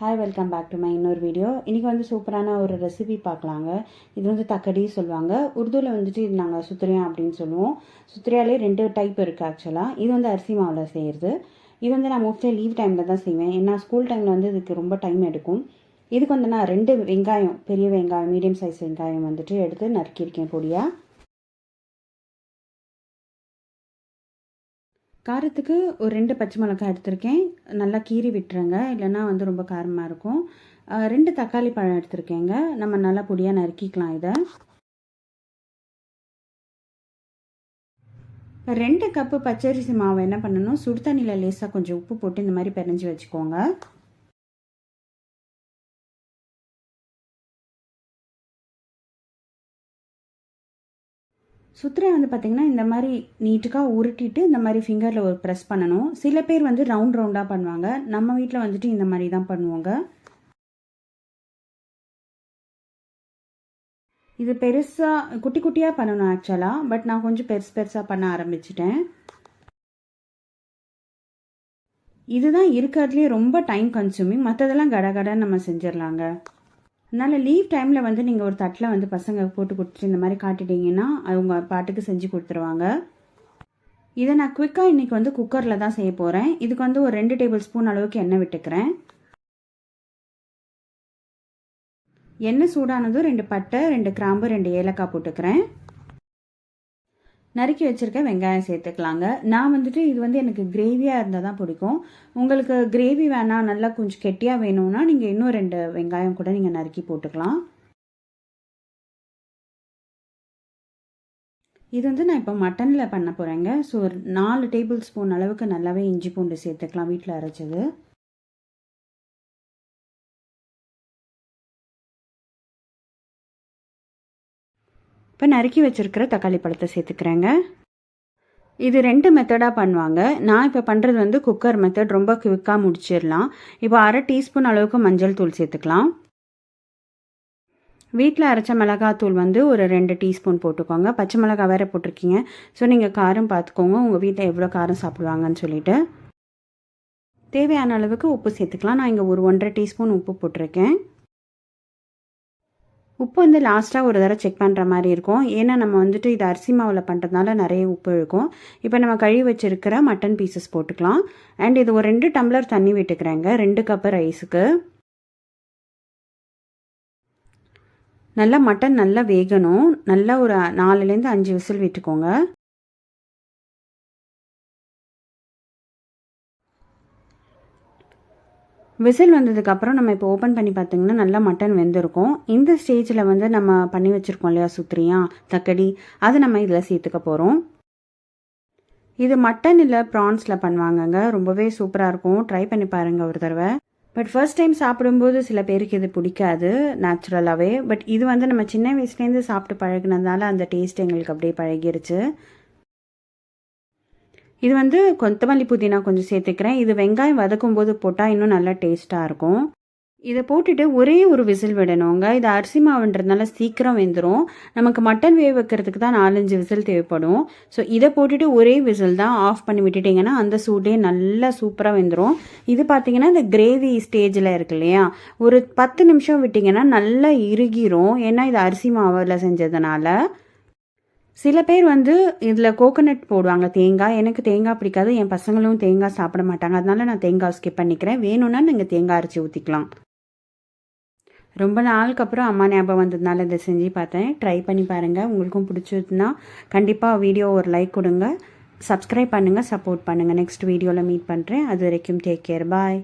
Hi welcome back to my இன்னொரு video இன்றைக்கி வந்து சூப்பரான ஒரு ரெசிபி பார்க்கலாங்க. இது வந்து தக்கடி சொல்லுவாங்க. உருதுவில் வந்துட்டு இது நாங்கள் சுத்திரியா அப்படின்னு சொல்லுவோம். சுத்திரியாலே ரெண்டு டைப் இருக்குது ஆக்சுவலாக இது வந்து அரிசி மாவில் செய்கிறது இது வந்து நான் மோஸ்ட்லி லீவ் டைமில் தான் செய்வேன். ஏன்னா ஸ்கூல் டைமில் வந்து இதுக்கு ரொம்ப டைம் எடுக்கும். இதுக்கு வந்து நான் ரெண்டு வெங்காயம் பெரிய வெங்காயம் மீடியம் சைஸ் வெங்காயம் வந்துட்டு எடுத்து நறுக்கியிருக்கேன் பொடியாக காரத்துக்கு ஒரு ரெண்டு பச்சை மிளகாய் எடுத்திருக்கேன். நல்லா கீறி விட்டுருங்க. இல்லைன்னா வந்து ரொம்ப காரமாக இருக்கும். ரெண்டு தக்காளி பழம் எடுத்திருக்கேங்க. நம்ம நல்லா பொடியாக நறுக்கிக்கலாம் இதை. இப்போ ரெண்டு கப்பு பச்சரிசி மாவு என்ன பண்ணணும்? சுடு தண்ணியில் லேசாக கொஞ்சம் உப்பு போட்டு இந்த மாதிரி பிரிஞ்சு வச்சுக்கோங்க. சுத்திரை வந்து பார்த்திங்கன்னா இந்த மாதிரி நீட்டுக்காக உருட்டிட்டு இந்த மாதிரி ஃபிங்கரில் ஒரு ப்ரெஸ் பண்ணணும். சில பேர் வந்து ரவுண்ட் ரவுண்டாக பண்ணுவாங்க. நம்ம வீட்டில் வந்துட்டு இந்த மாதிரி தான் பண்ணுவாங்க. இது பெருசாக குட்டி குட்டியாக பண்ணணும் ஆக்சுவலாக பட் நான் கொஞ்சம் பெருசு பெருசாக பண்ண ஆரம்பிச்சிட்டேன். இதுதான் இருக்கிறதுலேயே ரொம்ப டைம் கன்சூமிங் மற்றதெல்லாம் கடகடன்னு நம்ம செஞ்சிடலாங்க. அதனால் லீவ் டைமில் வந்து நீங்கள் ஒரு தட்டில் வந்து பசங்க போட்டு கொடுத்துட்டு இந்த மாதிரி காட்டிட்டீங்கன்னா அவங்க பாட்டுக்கு செஞ்சு கொடுத்துருவாங்க. இதை நான் குயிக்காக இன்றைக்கி வந்து குக்கரில் தான் செய்ய போகிறேன் இதுக்கு வந்து ஒரு ரெண்டு டேபிள் ஸ்பூன் அளவுக்கு எண்ணெய் விட்டுக்கிறேன். எண்ணெய் சூடானதும் ரெண்டு பட்டை ரெண்டு கிராம்பு ரெண்டு ஏலக்காய் போட்டுக்கிறேன். நறுக்கி வச்சுருக்க வெங்காயம் சேர்த்துக்கலாங்க. நான் வந்துட்டு இது வந்து எனக்கு கிரேவியாக இருந்தால் தான் பிடிக்கும். உங்களுக்கு கிரேவி வேணாம் நல்லா கொஞ்சம் கெட்டியாக வேணும்னா நீங்கள் இன்னும் ரெண்டு வெங்காயம் கூட நீங்கள் நறுக்கி போட்டுக்கலாம். இது வந்து நான் இப்போ மட்டனில் பண்ண போகிறேங்க ஸோ ஒரு நாலு டேபிள் ஸ்பூன் அளவுக்கு நல்லாவே இஞ்சி பூண்டு சேர்த்துக்கலாம் வீட்டில் அரைச்சது. இப்போ நறுக்கி வச்சுருக்கிற தக்காளி பழத்தை சேர்த்துக்கிறேங்க. இது ரெண்டு மெத்தடாக பண்ணுவாங்க. நான் இப்போ பண்ணுறது வந்து குக்கர் மெத்தட் ரொம்ப குவிக்காக முடிச்சிடலாம். இப்போ அரை டீஸ்பூன் அளவுக்கு மஞ்சள் தூள் சேர்த்துக்கலாம். வீட்டில் அரைச்ச மிளகாத்தூள் வந்து ஒரு ரெண்டு டீஸ்பூன் போட்டுக்கோங்க. பச்சை மிளகா வேறு போட்டிருக்கீங்க. ஸோ நீங்கள் காரம் பார்த்துக்கோங்க. உங்கள் வீட்டில் எவ்வளோ காரம் சாப்பிடுவாங்கன்னு சொல்லிட்டு. தேவையான அளவுக்கு உப்பு சேர்த்துக்கலாம். நான் இங்கே ஒரு ஒன்றரை டீஸ்பூன் உப்பு போட்டிருக்கேன். உப்பு வந்து லாஸ்ட்டாக ஒரு தடவை செக் பண்ணுற மாதிரி இருக்கும். ஏன்னா நம்ம வந்துட்டு இது அரிசி மாவில் பண்ணுறதுனால நிறைய உப்பு இருக்கும். இப்போ நம்ம கழுவி வச்சுருக்கிற மட்டன் பீசஸ் போட்டுக்கலாம். அண்ட் இது ஒரு ரெண்டு டம்ளர் தண்ணி விட்டுக்கிறேங்க. ரெண்டு கப்பு ரைஸுக்கு நல்லா மட்டன் நல்லா வேகணும். நல்லா ஒரு நாலுலேருந்து அஞ்சு விசில் விட்டுக்கோங்க. விசில் வந்ததுக்கப்புறம் நம்ம இப்போ ஓப்பன் பண்ணி பார்த்தீங்கன்னா நல்லா மட்டன் வெந்திருக்கும். இந்த ஸ்டேஜில் வந்து நம்ம பண்ணி வச்சுருக்கோம் இல்லையா சுத்திரியா தக்கடி? அதை நம்ம இதில் சேர்த்துக்க போகிறோம் இது மட்டன் இல்லை ப்ரான்ஸில் பண்ணுவாங்கங்க. ரொம்பவே சூப்பராக இருக்கும். ட்ரை பண்ணி பாருங்கள் ஒரு தடவை. பட் ஃபர்ஸ்ட் டைம் சாப்பிடும்போது சில பேருக்கு இது பிடிக்காது நேச்சுரலாகவே பட் இது வந்து நம்ம சின்ன வயசுலேருந்து சாப்பிட்டு பழகினதுனால அந்த டேஸ்ட் எங்களுக்கு அப்படியே பழகிருச்சு. இது வந்து கொத்தமல்லி புதினா கொஞ்சம் சேர்த்துக்கிறேன். இது வெங்காயம் வதக்கும் போது போட்டால் இன்னும் நல்லா டேஸ்ட்டாக இருக்கும். இதை போட்டுட்டு ஒரே ஒரு விசில் விடணுங்க. இது அரிசி மாவுன்றதுனால சீக்கிரம் வெந்துடும் நமக்கு மட்டன் வேக வைக்கிறதுக்கு தான் நாலஞ்சு விசில் தேவைப்படும். ஸோ இதை போட்டுட்டு ஒரே விசில் தான் ஆஃப் பண்ணி விட்டுட்டிங்கன்னா அந்த சூடே நல்லா சூப்பராக வெந்துடும் இது பார்த்தீங்கன்னா இந்த கிரேவி ஸ்டேஜில் இருக்கு இல்லையா? ஒரு பத்து நிமிஷம் விட்டிங்கன்னா நல்லா இறுகிரும். ஏன்னா இது அரிசி மாவில் செஞ்சதுனால. சில பேர் வந்து இதில் கோகோனட் போடுவாங்க. தேங்காய். எனக்கு தேங்காய் பிடிக்காது. என் பசங்களும் தேங்காய் சாப்பிட மாட்டாங்க. அதனால நான் தேங்காய் ஸ்கிப் பண்ணிக்கிறேன். வேணும்னா நீங்கள் தேங்காய் அரைச்சி ஊற்றிக்கலாம் ரொம்ப நாளுக்கு அப்புறம் அம்மா ஞாபகம் வந்ததுனால இதை செஞ்சு பார்த்தேன். ட்ரை பண்ணி பாருங்கள் உங்களுக்கும் பிடிச்சதுன்னா கண்டிப்பாக வீடியோ ஒரு லைக் கொடுங்க. சப்ஸ்கிரைப் பண்ணுங்கள் சப்போர்ட் பண்ணுங்கள் நெக்ஸ்ட் வீடியோவில் மீட் பண்ணுறேன் அது வரைக்கும் டேக் கேர் பாய்